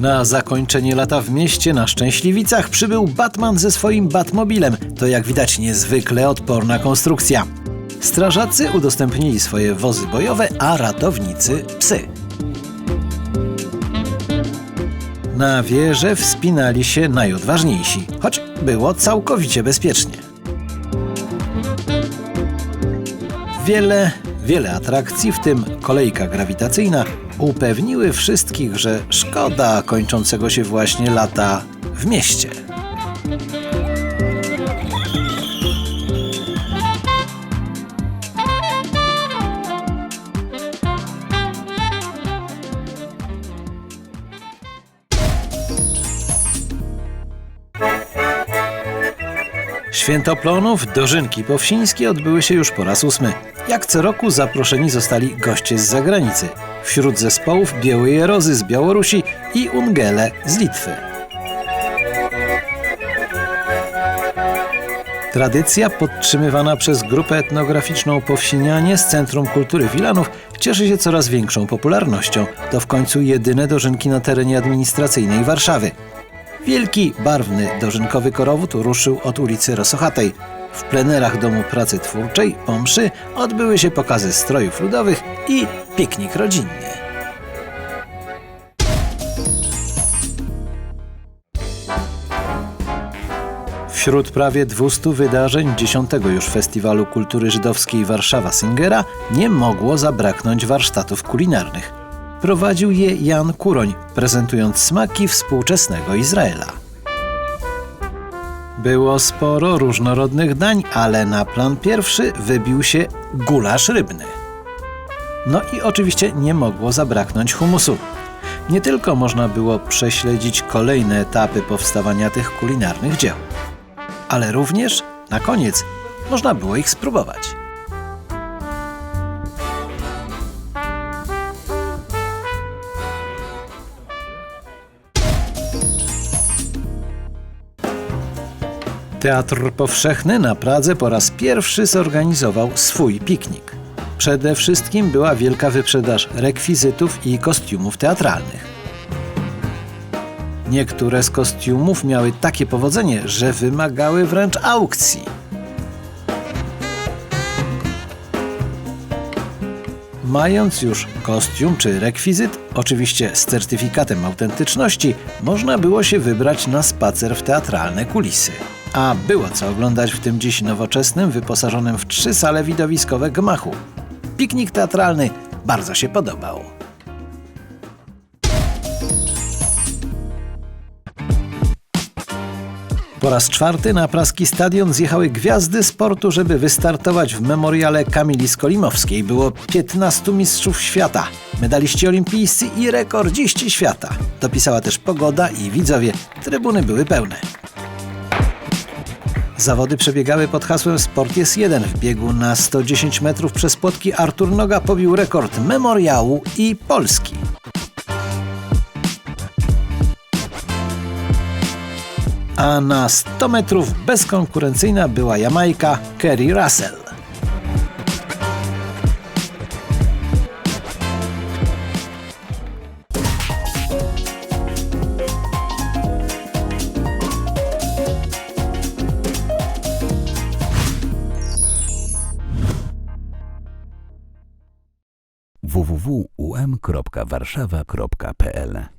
Na zakończenie lata w mieście na Szczęśliwicach przybył Batman ze swoim Batmobilem. To jak widać niezwykle odporna konstrukcja. Strażacy udostępnili swoje wozy bojowe, a ratownicy psy. Na wieżę wspinali się najodważniejsi, choć było całkowicie bezpiecznie. Wiele, wiele atrakcji, w tym kolejka grawitacyjna, upewniły wszystkich, że szkoda kończącego się właśnie lata w mieście. Świętoplonów dożynki powsińskie odbyły się już po raz ósmy. Jak co roku zaproszeni zostali goście z zagranicy. Wśród zespołów Białej Rozy z Białorusi i Ungele z Litwy. Tradycja podtrzymywana przez grupę etnograficzną Powsinianie z Centrum Kultury Wilanów cieszy się coraz większą popularnością. To w końcu jedyne dożynki na terenie administracyjnej Warszawy. Wielki, barwny, dożynkowy korowód ruszył od ulicy Rosochatej. W plenerach Domu Pracy Twórczej po mszy odbyły się pokazy strojów ludowych i piknik rodzinny. Wśród prawie 200 wydarzeń 10 już Festiwalu Kultury Żydowskiej Warszawa Singera nie mogło zabraknąć warsztatów kulinarnych. Prowadził je Jan Kuroń, prezentując smaki współczesnego Izraela. Było sporo różnorodnych dań, ale na plan pierwszy wybił się gulasz rybny. No i oczywiście nie mogło zabraknąć humusu. Nie tylko można było prześledzić kolejne etapy powstawania tych kulinarnych dzieł, ale również na koniec można było ich spróbować. Teatr Powszechny na Pradze po raz pierwszy zorganizował swój piknik. Przede wszystkim była wielka wyprzedaż rekwizytów i kostiumów teatralnych. Niektóre z kostiumów miały takie powodzenie, że wymagały wręcz aukcji. Mając już kostium czy rekwizyt, oczywiście z certyfikatem autentyczności, można było się wybrać na spacer w teatralne kulisy. A było co oglądać w tym dziś nowoczesnym, wyposażonym w trzy sale widowiskowe gmachu. Piknik teatralny bardzo się podobał. Po raz czwarty na praski stadion zjechały gwiazdy sportu, żeby wystartować w memoriale Kamili Skolimowskiej. Było 15 mistrzów świata, medaliści olimpijscy i rekordziści świata. Dopisała też pogoda i widzowie. Trybuny były pełne. Zawody przebiegały pod hasłem Sport jest jeden. W biegu na 110 metrów przez płotki Artur Noga pobił rekord memoriału i Polski. A na 100 metrów bezkonkurencyjna była Jamajka Kerry Russell. www.um.warszawa.pl